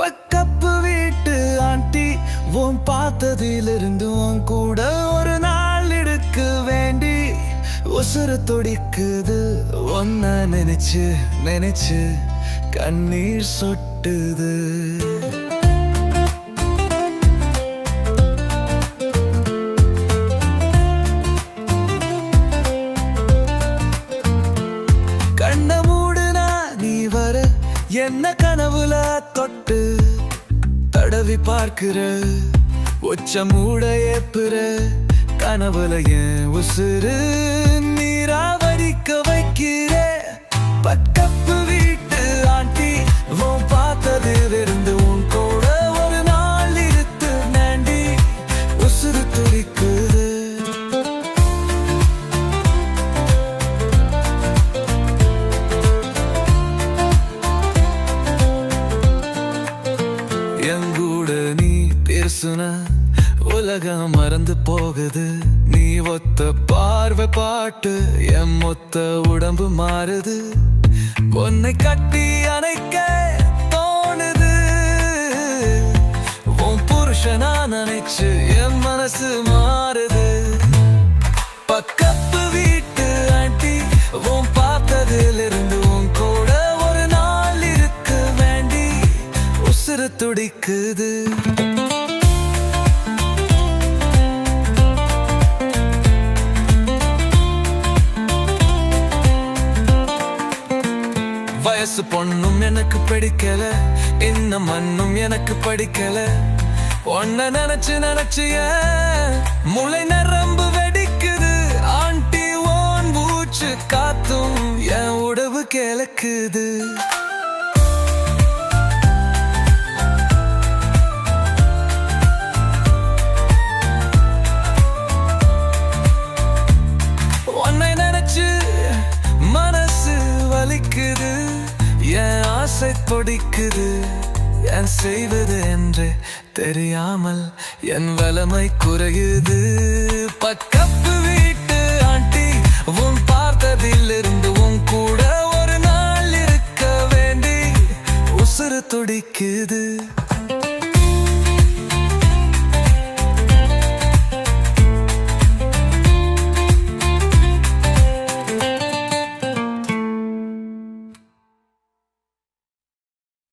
பக்கப்பு வீட்டு ஆண்டி உன் பார்த்ததிலிருந்து உன் கூட ஒரு நாள் எடுக்க வேண்டி உசுறு துடிக்குது. ஒன்ன நினைச்சு நினைச்சு கண்ணீர் சொட்டுது. என்ன கனவுல தொட்டு தடவி பார்க்கிற? உச்ச மூட ஏப்புற கனவுல என் உசுறு நீராவரிக்க வைக்கிற? பக்க பேசுன உலகம் மறந்து போகுது. நீ ஒத்த பார்வை பாட்டு எம் மொத்த உடம்பு மாறுது. உன்னை கட்டி அணைக்க தோணுது. உன் புருஷனா நினைச்சு என் மனசு மாறுது. பக்கப்பு வீட்டு ஆண்டி உன் பார்த்ததிலிருந்து உன் கூட ஒரு நாள் இருக்க. வேண்டி உசுறு துடிக்குது. வயசு பொண்ணும் எனக்கு பிடிக்கல. இந்த மண்ணும் எனக்கு படிக்கல. ஒன்ன நினைச்சு நினைச்சு முளை நரம்பு வெடிக்குது. ஆண்டி ஓன் மூச்சு காத்தும் என் உடவு கிழக்குது ஆசை துடிக்குது என் செய்வது என்று தெரியாமல் என் வலமை குறையுது. பக்கப்பு வீட்டு ஆண்டி உன் பார்த்ததிலிருந்து உன் கூட ஒரு நாள் இருக்க வேண்டி உசுறு துடிக்குது.